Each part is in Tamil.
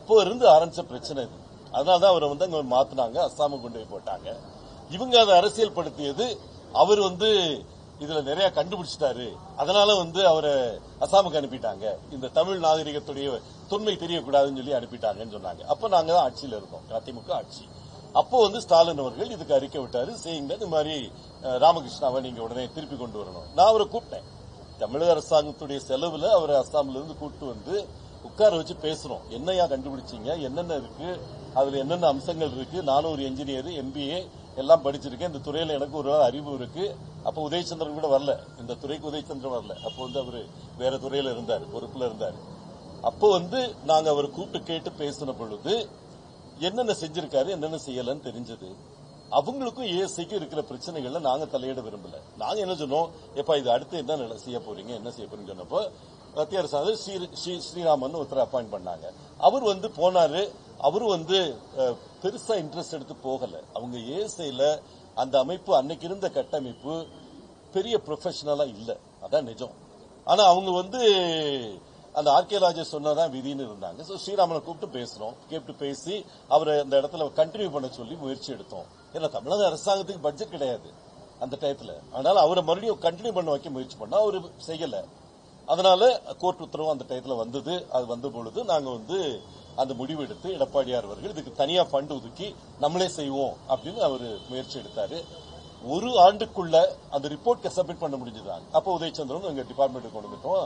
இப்போ இருந்து ஆரம்பிச்ச பிரச்சனை இது. அதனாலதான் அவரை வந்து அங்க மாத்தினாங்க அஸ்ஸாமுக்கு கொண்டு போய் போட்டாங்க. இவங்க அதை அரசியல் படுத்தியது அவர் வந்து இதுல நிறைய கண்டுபிடிச்சிட்டாரு. அதனால வந்து அவரை அசாமுக்கு அனுப்பிட்டாங்க. இந்த தமிழ் நாகரிகத்துடைய தொன்மை தெரியக்கூடாதுன்னு சொல்லி அனுப்பிட்டாங்கன்னு சொன்னாங்க. அப்ப நாங்க தான் ஆட்சியில இருந்தோம். அதிமுக ஆட்சி. அப்போ வந்து ஸ்டாலின் அவர்கள் இதுக்கு அறிக்கை விட்டாரு. செய்யுங்க இந்த மாதிரி ராமகிருஷ்ணாவை நீங்க உடனே திருப்பி கொண்டு வரணும். நான் அவரை கூப்பிட்டேன். தமிழக அரசாங்கத்துடைய செலவுல அவரை அஸ்ஸாம்ல இருந்து கூட்டு வந்து உட்கார வச்சு பேசுறோம். என்னையா கண்டுபிடிச்சீங்க? என்னென்ன இருக்கு? அதுல என்னென்ன அம்சங்கள் இருக்கு? நானும் ஒரு என்ஜினியர் எம்பிஏ எல்லாம் படிச்சிருக்கேன். இந்த துறையில எனக்கு ஒரு அறிவு இருக்கு. அப்ப உதயச்சந்திரன் கூட வரல. இந்த துறைக்கு உதயச்சந்திரன் வரல. அப்போ வந்து அவர் வேற துறையில இருந்தார் பொறுப்புல இருந்தார். அப்போ வந்து நாங்க அவரை கூப்பிட்டு கேட்டு பேசின பொழுது என்னென்ன செஞ்சிருக்காரு என்னென்ன செய்யலன்னு தெரிஞ்சது. அவங்களுக்கும் ஏஎஸ்ஐக்கும் இருக்கிற பிரச்சனைகள்ல நாங்க தலையிட விரும்பல. நாங்க என்ன சொன்னோம்? எப்பா இது அடுத்து என்ன செய்ய போறீங்க? என்ன செய்ய போறீங்கன்னு சொன்னப்போ மத்திய அரசாங்கம் ஸ்ரீ ஸ்ரீ- ஸ்ரீராமன் ஒருத்தர் அப்பாயிண்ட் பண்ணாங்க. அவர் வந்து போனாரு. அவரும் வந்து பெருசா இன்ட்ரெஸ்ட் எடுத்து போகல. அவங்க ஏஎஸ்ஐல அந்த அமைப்பு அன்னைக்கு இருந்த கட்டமைப்பு பெரிய ப்ரொஃபஷனலா இல்ல. அதான் நிஜம். ஆனா அவங்க வந்து அந்த ஆர்கே ராஜா சொன்னதான் விதின்னு இருந்தாங்க. ஸோ ஸ்ரீராமனை கூப்பிட்டு பேசுறோம். கேட்டு பேசி அவரை அந்த இடத்துல கண்டினியூ பண்ண சொல்லி முயற்சி எடுத்தோம். ஏன்னா தமிழக அரசாங்கத்துக்கு பட்ஜெட் கிடையாது அந்த டயத்துல அதனால அவரை மறுபடியும் கண்டினியூ பண்ண வைக்க முயற்சி பண்ணா அவர் செய்யல. அதனால கோர்ட் உத்தரவு அந்த டயத்துல வந்தது. அது வந்த பொழுது நாங்க வந்து அந்த முடிவு எடுத்து எடப்பாடியார் அவர்கள் இதுக்கு தனியா ஃபண்ட் ஒதுக்கி நம்மளே செய்வோம் அப்படின்னு அவர் முயற்சி எடுத்தாரு. ஒரு ஆண்டுக்குள்ள அந்த ரிப்போர்ட்டை சப்மிட் பண்ண முடிஞ்சது அப்போ உதயச்சந்திரன் எங்க டிபார்ட்மெண்ட் கொண்டு வந்துட்டோம்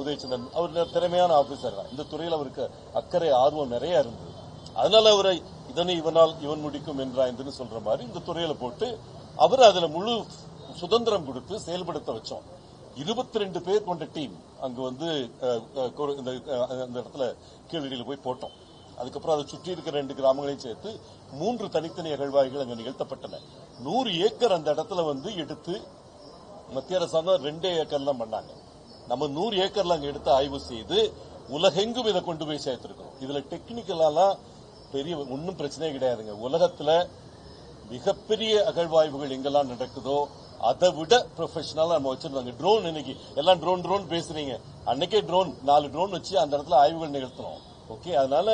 உதயச்சந்திரன் அவர் திறமையான ஆபீசர் தான். இந்த துறையில் அவருக்கு அக்கறை ஆர்வம் நிறைய இருந்தது. அதனால அவரை இதனை இவனால் இவன் முடிக்கும் என்றாய்ந்துன்னு சொல்ற மாதிரி இந்த துறையில போட்டு அவர் அதுல முழு சுதந்திரம் கொடுத்து செயல்படுத்த வச்சோம். இருபத்தி ரெண்டு பேர் கொண்ட டீம் அங்கு வந்து அந்த இடத்துல கீழடியில் போய் போட்டோம். அதுக்கப்புறம் அதை சுற்றி இருக்கிற ரெண்டு கிராமங்களையும் சேர்த்து மூன்று தனித்தனி அகழ்வாய்கள் அங்கு நிகழ்த்தப்பட்டன. நூறு ஏக்கர் அந்த இடத்துல வந்து எடுத்து மத்திய அரசாங்கம் ரெண்டே ஏக்கர்லாம் பண்ணாங்க. நம்ம நூறு ஏக்கர்ல அங்க எடுத்து ஆய்வு செய்து உலகெங்கும் இதை கொண்டு போய் சேர்த்திருக்கோம் இதுல டெக்னிக்கலாலாம் பெரிய ஒன்றும் பிரச்சனையே கிடையாதுங்க. உலகத்துல மிகப்பெரிய அகழ்வாய்வுகள் எங்கெல்லாம் நடக்குதோ அதை விட ப்ரொஃபஷனலா நம்ம வச்சிருந்தாங்க. ட்ரோன் இன்னைக்கு எல்லாம் ட்ரோன் ட்ரோன் பேசுறீங்க. அன்னைக்கே ட்ரோன் நாலு ட்ரோன் வச்சு அந்த இடத்துல ஆய்வுகள் நிகழ்த்தணும் ஓகே அதனால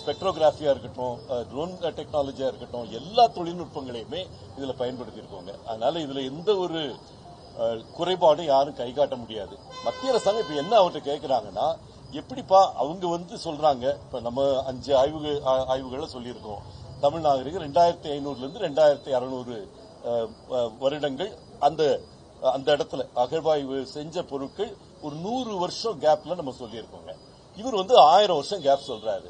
ஸ்பெக்ட்ரோகிராஃபியாக இருக்கட்டும் ட்ரோன் டெக்னாலஜியாக இருக்கட்டும் எல்லா தொழில்நுட்பங்களையுமே இதில் பயன்படுத்தியிருக்கோங்க. அதனால் இதில் எந்த ஒரு குறைபாடும் யாரும் கை காட்ட முடியாது. மத்திய அரசாங்கம் இப்போ என்ன அவர்கிட்ட கேட்குறாங்கன்னா எப்படிப்பா அவங்க வந்து சொல்றாங்க இப்போ நம்ம அஞ்சு ஆய்வு ஆய்வுகளை சொல்லியிருக்கோம். தமிழ் நாகரிகம் ரெண்டாயிரத்தி ஐநூறுலேருந்து ரெண்டாயிரத்தி அறநூறு வருடங்கள் அந்த அந்த இடத்துல அகழ்வாய்வு செஞ்ச பொருட்கள் ஒரு நூறு வருஷம் கேப்ல நம்ம சொல்லியிருக்கோங்க. இவர் வந்து ஆயிரம் வருஷம் கேப் சொல்றாரு.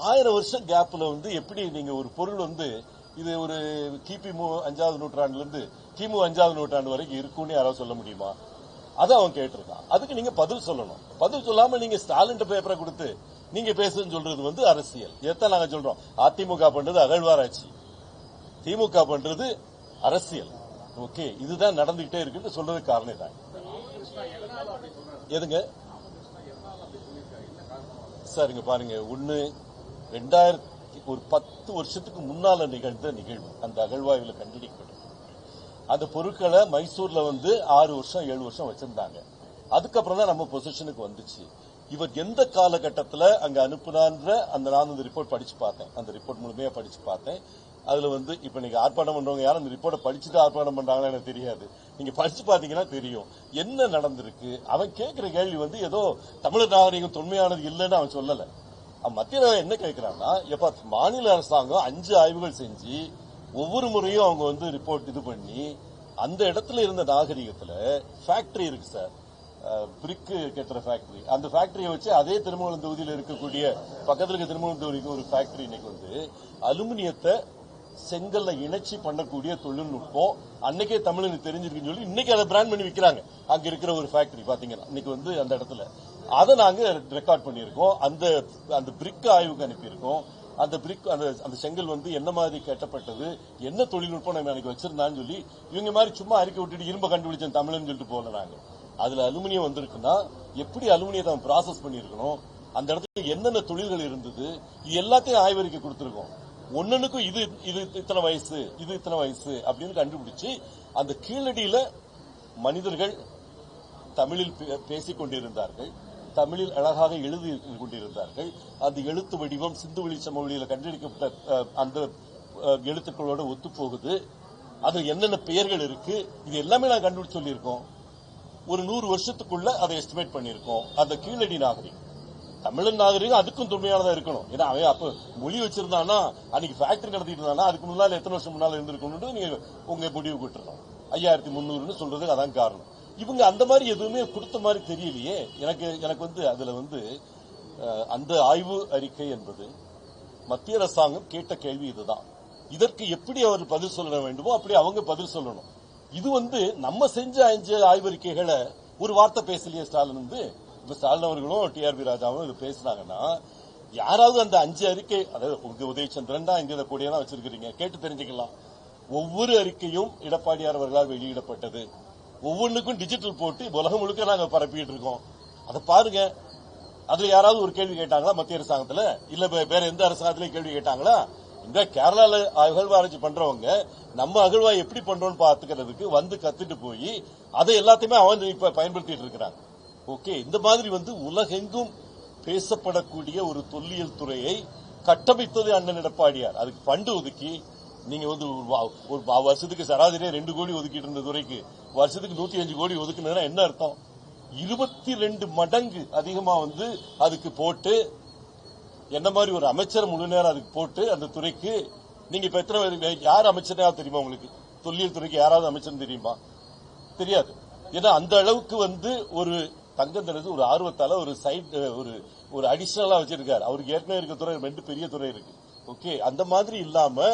ஆயிரம் வருஷம் கேப்ல வந்து எப்படி நீங்க ஒரு பொருள் வந்து இது ஒரு கிபி மு- அஞ்சாவது நூற்றாண்டுல இருந்து கிமு அஞ்சாவது நூற்றாண்டு வரைக்கும் இருக்கும்னு யாராவது சொல்ல முடியுமா? அதை அவன் கேட்டிருக்கான். அதுக்கு நீங்க பதில் சொல்லணும். பதில் சொல்லாம நீங்க ஸ்டாலின் பேப்பரை கொடுத்து நீங்க பேசுன்னு சொல்றது வந்து அரசியல். இதைத்தான் நாங்க சொல்றோம். அதிமுக பண்றது அகழ்வாராய்ச்சி. திமுக பண்றது அரசியல். ஓகே இதுதான் நடந்துகிட்டே இருக்குன்னு சொல்றது காரணம் தான் எதுங்க? சரிங்க பாருங்க. ஒன்னு ரெண்டாயிரத்தி ஒரு பத்து வருஷத்துக்கு முன்னால நிகழ்ந்த நிகழ்வு. அந்த அகழ்வாய்வில் கண்டுபிடிக்கப்பட்டது அந்த பொருட்களை மைசூர்ல வந்து ஆறு வருஷம் ஏழு வருஷம் வச்சிருந்தாங்க. அதுக்கப்புறம் தான் நம்ம பொசிஷனுக்கு வந்துச்சு. இவர் எந்த காலகட்டத்தில் அங்க அனுப்புனான்ற அந்த நான் அந்த ரிப்போர்ட் படிச்சு பார்த்தேன். அந்த ரிப்போர்ட் முழுமையா படிச்சு பார்த்தேன். அதுல வந்து இப்ப நீங்க ஆர்ப்பாட்டம் பண்றவங்க யாரும் அந்த ரிப்போர்ட்டை படிச்சுட்டு ஆர்ப்பாட்டம் பண்றாங்களா எனக்கு தெரியாது. நீங்க படிச்சு பாத்தீங்கன்னா தெரியும். என்ன நடந்திருக்கு? அவன் கேட்கிற கேள்வி வந்து ஏதோ தமிழர் நாகரிகம் தொன்மையானது இல்லைன்னு அவன் சொல்லலை. மத்திய என்ன கேட்கிறாங்கன்னா எப்ப மாநில அரசாங்கம் அஞ்சு ஆய்வுகள் செஞ்சு ஒவ்வொரு முறையும் அவங்க வந்து ரிப்போர்ட் இது பண்ணி அந்த இடத்துல இருந்த நாகரிகத்துல ஃபேக்டரி இருக்கு சார் பிரிக்கு கட்டுற ஃபேக்டரி அந்த ஃபேக்டரியை வச்சு அதே திருமணம் தொகுதியில் இருக்கக்கூடிய பக்கத்தில் இருக்க திருமணம் தொகுதிக்கு ஒரு ஃபேக்டரி இன்னைக்கு வந்து அலுமினியத்தை செங்கல்ல இணைச்சி பண்ணக்கூடிய தொழில்நுட்பம் அன்னைக்கே தமிழுக்கு தெரிஞ்சிருக்குன்னு சொல்லி இன்னைக்கு அதை பிராண்ட் பண்ணி விற்கிறாங்க அங்க இருக்கிற ஒரு ஃபேக்டரி பாத்தீங்கன்னா இன்னைக்கு வந்து அந்த இடத்துல. அதை நாங்க ரெக்கார்ட் பண்ணியிருக்கோம். அந்த அந்த பிரிக் ஆய்வுக்கு அனுப்பியிருக்கோம். அந்த பிரிக் அந்த அந்த செங்கல் வந்து என்ன மாதிரி கட்டப்பட்டது? என்ன தொழில்நுட்பம் நம்ம எனக்கு வச்சிருந்தான்னு சொல்லி இவங்க மாதிரி சும்மா அறிக்கை விட்டுட்டு இரும்ப கண்டுபிடிச்சேன் தமிழ்னு சொல்லிட்டு போல நாங்க. அதுல அலுமினியம் வந்திருக்குன்னா எப்படி அலுமினியத்தை அவன் ப்ராசஸ் பண்ணியிருக்கணும்? அந்த இடத்துல என்னென்ன தொழில்கள் இருந்தது? இது எல்லாத்தையும் ஆய்வறிக்கை கொடுத்திருக்கோம். ஒன்னனுக்கும் இது இது இத்தனை வயசு இது இத்தனை வயசு அப்படின்னு கண்டுபிடிச்சு அந்த கீழடியில மனிதர்கள் தமிழில் பே- பேசிக் கொண்டிருந்தார்கள். தமிழில் அழகாக எழுதி கொண்டிருந்தார்கள். அந்த எழுத்து வடிவம் சிந்து வெளி சமவெளியில் கண்டெடுக்கப்பட்ட அந்த எழுத்துக்களோடு ஒத்துப்போகுது. அது என்னென்ன பெயர்கள் இருக்கு? இது எல்லாமே நான் கண்டுபிடிச்சு சொல்லியிருக்கோம். ஒரு நூறு வருஷத்துக்குள்ள அதை எஸ்டிமேட் பண்ணியிருக்கோம். அந்த கீழடி நாகரிகம். தமிழன் நாகரிகம் அதுக்கும் தொன்மையானதா இருக்கணும். ஏன்னா அவன் அப்ப மொழி வச்சிருந்தானா அன்னைக்கு ஃபேக்டரி நடத்திட்டு இருந்தானா அதுக்கு முன்னால எத்தனை வருஷம் முன்னால இருந்திருக்கணும்னு நீங்க உங்க முடிவு விட்டுறணும் ஐயாயிரத்தி முந்நூறுன்னு சொல்றதுக்கு அதான் காரணம். இவங்க அந்த மாதிரி எதுவுமே கொடுத்த மாதிரி தெரியலையே. எனக்கு எனக்கு வந்து அதுல வந்து அந்த ஆய்வு அறிக்கை என்பது மத்திய அரசாங்கம் கேட்ட கேள்வி இதுதான். இதற்கு எப்படி அவர் பதில் சொல்ல வேண்டுமோ அப்படி அவங்க பதில் சொல்லணும். இது வந்து நம்ம செஞ்ச அஞ்சு ஆய்வறிக்கைகளை ஒரு வார்த்தை பேசலையே ஸ்டாலின் வந்து? இப்ப ஸ்டாலின் அவர்களும் டிஆர்பி ராஜாவும் இது பேசினாங்கன்னா யாராவது அந்த அஞ்சு அறிக்கை அதாவது உதயச்சந்திரன் தான் இங்க கூடியதான் வச்சிருக்கிறீங்க கேட்டு தெரிஞ்சுக்கலாம். ஒவ்வொரு அறிக்கையும் எடப்பாடியார் அவர்களால் வெளியிடப்பட்டது. ஒவ்வொன்றுக்கும் டிஜிட்டல் போட்டு உலகம் முழுக்க நாங்க பரப்பிட்டு இருக்கோம். அதை பாருங்க. அதுல யாராவது ஒரு கேள்வி கேட்டாங்களா மத்திய அரசாங்கத்துல? இல்ல வேற எந்த அரசாங்கத்திலயும் கேள்வி கேட்டாங்களா? இந்த கேரளால அகழ்வாராய்ச்சி பண்றவங்க நம்ம அகழ்வாய் எப்படி பண்றோம்னு பாத்துக்கிறதுக்கு வந்து கத்துட்டு போய் அதை எல்லாத்தையுமே அவன் இப்ப பயன்படுத்திட்டு இருக்கிறாங்க. ஓகே இந்த மாதிரி வந்து உலகெங்கும் பேசப்படக்கூடிய ஒரு தொல்லியல் துறையை கட்டமைத்தது அண்ணன் எடப்பாடியார். அதுக்கு ஃபண்டு ஒதுக்கி நீங்க வந்து ஒரு வா- ஒரு வா- வருஷத்துக்கு சராசரியா ரெண்டு கோடி ஒதுக்கிட்டு இருந்த துறைக்கு. வருஷத்துக்கு நூத்தி அஞ்சு கோடி ஒதுக்குனதுன்னா என்ன அர்த்தம்? இருபத்தி ரெண்டு மடங்கு அதிகமா வந்து அதுக்கு போட்டு என்ன மாதிரி ஒரு அமைச்சர் முழு நேரம் அதுக்கு போட்டு அந்த துறைக்கு நீங்க இப்ப எத்தனை யார் அமைச்சரா தெரியுமா உங்களுக்கு? தொல்லியல் துறைக்கு யாராவது அமைச்சர் தெரியுமா? தெரியாது. ஏன்னா அந்த அளவுக்கு வந்து ஒரு தங்கத்திலிருந்து ஒரு ஆர்வத்தால ஒரு சைட் ஒரு ஒரு அடிஷனலா வச்சிருக்காரு. அவருக்கு ஏற்கனவே இருக்க துறை ரெண்டு பெரிய துறை இருக்கு. ஓகே அந்த மாதிரி இல்லாம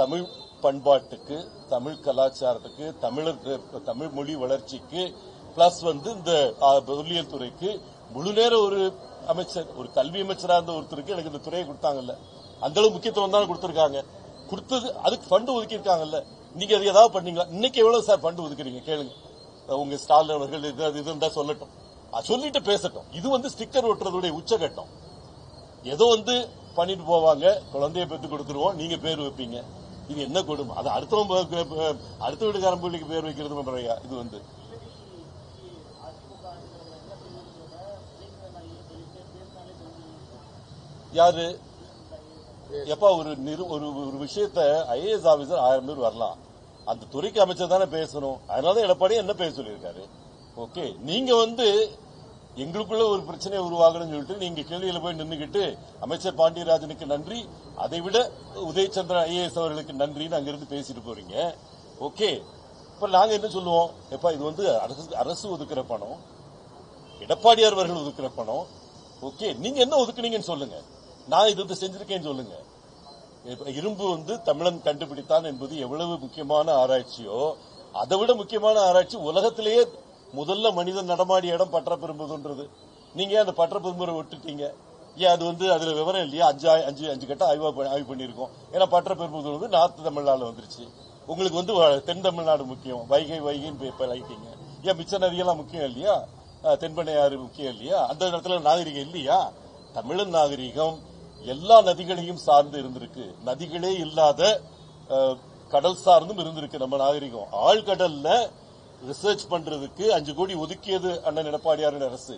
தமிழ் பண்பாட்டுக்கு தமிழ் கலாச்சாரத்துக்கு தமிழர் தமிழ் மொழி வளர்ச்சிக்கு பிளஸ் வந்து இந்த தொல்லியல் துறைக்கு முழு நேர ஒரு அமைச்சர் ஒரு கல்வி அமைச்சராக இருந்த ஒருத்தருக்கு எனக்கு இந்த துறையை கொடுத்தாங்கல்ல. அந்த அளவு முக்கியத்துவம் தான் கொடுத்துருக்காங்க. கொடுத்தது அதுக்கு ஃபண்ட் ஒதுக்கியிருக்காங்கல்ல. நீங்க அது ஏதாவது பண்ணீங்களா? இன்னைக்கு எவ்வளவு சார் ஃபண்ட் ஒதுக்குறீங்க? கேளுங்க. உங்க ஸ்டாலின் அவர்கள் இது அது சொல்லட்டும். சொல்லிட்டு பேசட்டும். இது வந்து ஸ்டிக்கர் ஒட்டுறதுடைய உச்சகட்டம். ஏதோ வந்து பண்ணிட்டு போவாங்க குழந்தைய பெற்று கொடுத்துருவோம் நீங்க பேர் வைப்பீங்க. இது என்ன கொடுமை? அது அடுத்தவங்க அடுத்த வீட்டுக்காரன் பிள்ளைக்கு பேர் வைக்கிறது பண்றையா இது வந்து. யாரு? எப்பா ஒரு நிறு ஒரு ஒரு விஷயத்த ஐஏஎஸ் ஆபீசர் ஆயிரம் பேர் வரலாம். அந்த துறைக்கு அமைச்சர் தானே பேசணும். அதனால தான் எடப்பாடி என்ன பேச சொல்லியிருக்காரு. ஓகே நீங்க வந்து எங்களுக்குள்ள ஒரு பிரச்சனை உருவாகணும்னு சொல்லிட்டு நீங்க கேள்வியில போய் நின்றுகிட்டு அமைச்சர் பாண்டியராஜனுக்கு நன்றி அதை விட உதயச்சந்திரன் ஐஏஎஸ் அவர்களுக்கு நன்றின்னு அங்கிருந்து பேசிட்டு போறீங்க. ஓகே இப்ப நாங்க என்ன சொல்லுவோம்? எப்பா இது வந்து அரசு அரசு ஒதுக்குற பணம் எடப்பாடியார் அவர்கள் ஒதுக்குற பணம். ஓகே நீங்க என்ன ஒதுக்குனீங்கன்னு சொல்லுங்க. நான் இது வந்து செஞ்சிருக்கேன்னு சொல்லுங்க. இரும்பு வந்து தமிழன் கண்டுபிடித்தான் என்பது எவ்வளவு முக்கியமான ஆராய்ச்சியோ அதை விட முக்கியமான ஆராய்ச்சி உலகத்திலேயே முதல்ல மனிதன் நடமாடிய இடம் பற்றப்பெரும்புதுன்றது நீங்க ஏன் அந்த பற்றப்பெரும்புரை விட்டுட்டீங்க? ஏன் அது வந்து அதுல விவரம் இல்லையா? அஞ்சு அஞ்சு அஞ்சு கட்ட ஆய்வா ஆய்வு பண்ணியிருக்கோம். ஏன்னா பற்றப்பெரும்புதூர் வந்து நார்த் தமிழ்நாடு வந்துருச்சு. உங்களுக்கு வந்து வ- தென் தமிழ்நாடு முக்கியம். வைகை வைகைன்னு இப்ப பழகிட்டீங்க ஏன் மிச்ச நதியெல்லாம் முக்கியம் இல்லையா? தென்பண்ணையாறு தென்பெண்ணையாறு முக்கியம் இல்லையா? அந்த இடத்துல நாகரிகம் இல்லையா? தமிழன் நாகரிகம் எல்லா நதிகளையும் சார்ந்து இருந்திருக்கு. நதிகளே இல்லாத கடல் சார்ந்தும் இருந்திருக்கு நம்ம நாகரிகம். ஆழ்கடல்ல ரிசர்ச் பண்றதுக்கு அஞ்சு கோடி ஒதுக்கியது அண்ணன் எடப்பாடியாரின் அரசு.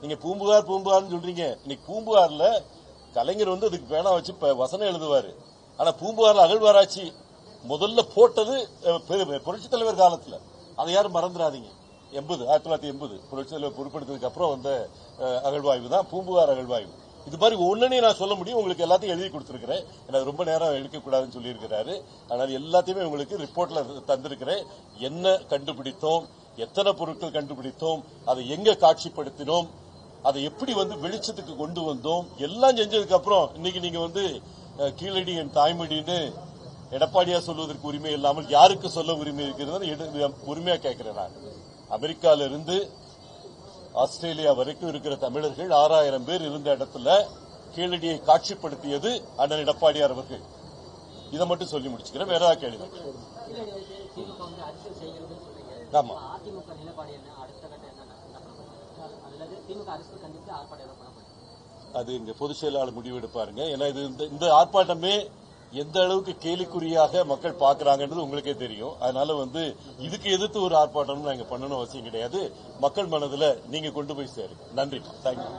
நீங்க பூம்புகார் பூம்புகார்னு சொல்றீங்க. இன்னைக்கு பூம்புகார்ல கலைஞர் வந்து அதுக்கு பேனா வச்சு வசனம் எழுதுவாரு. ஆனா பூம்புகார்ல அகழ்வாராய்ச்சி முதல்ல போட்டது புரட்சி தலைவர் காலத்துல. அதை யாரும் மறந்துடாதீங்க. எண்பது ஆயிரத்தி தொள்ளாயிரத்தி எண்பது. புரட்சி தலைவர் பொறுப்பெடுத்ததுக்கு அப்புறம் வந்த அகழ்வாய்வு தான் பூம்புகார் அகழ்வாய்வு. இது மாதிரி ஒன்னே நான் சொல்ல முடியும். உங்களுக்கு எல்லாத்தையும் எழுதி கொடுத்துருக்கிறேன். எனக்கு ரொம்ப நேரம் எடுக்கக்கூடாதுன்னு சொல்லியிருக்கிறாரு. ஆனால் எல்லாத்தையுமே உங்களுக்கு ரிப்போர்ட்ல தந்திருக்கிறேன். என்ன கண்டுபிடித்தோம்? எத்தனை பொருட்கள் கண்டுபிடித்தோம்? அதை எங்க காட்சிப்படுத்தினோம்? அதை எப்படி வந்து வெளிச்சத்துக்கு கொண்டு வந்தோம்? எல்லாம் செஞ்சதுக்கு அப்புறம் இன்னைக்கு நீங்க வந்து கீழடி என் தாய்மொழின்னு எடப்பாடியா சொல்வதற்கு உரிமை இல்லாமல் யாருக்கு சொல்ல உரிமை இருக்கிறது? எடு- உரிமையா கேட்கிறேன் நான். அமெரிக்கால இருந்து ஆஸ்திரேலியா வரைக்கும் இருக்கிற தமிழர்கள் ஆறாயிரம் பேர் இருந்த இடத்துல கீழடியை காட்சிப்படுத்தியது அண்ணன் எடப்பாடியார் அவர்கள். இதை மட்டும் சொல்லி முடிச்சுக்கிறேன். வேற ஏதாவது கேள்வி? ஆமா. அது இங்க பொதுச் செயலாளர் முடிவெடுப்பாருங்க. ஏன்னா இது இந்த- இந்த ஆர்ப்பாட்டமே எந்த அளவுக்கு கேலிக்குறியாக மக்கள் பாக்குறாங்கன்றது உங்களுக்கே தெரியும். அதனால வந்து இதுக்கு எதிர்த்து ஒரு ஆர்ப்பாட்டம் நாங்க பண்ணணும் அவசியம் கிடையாது. மக்கள் மனதுல நீங்க கொண்டு போய் சேருங்க. நன்றி. தேங்க்யூ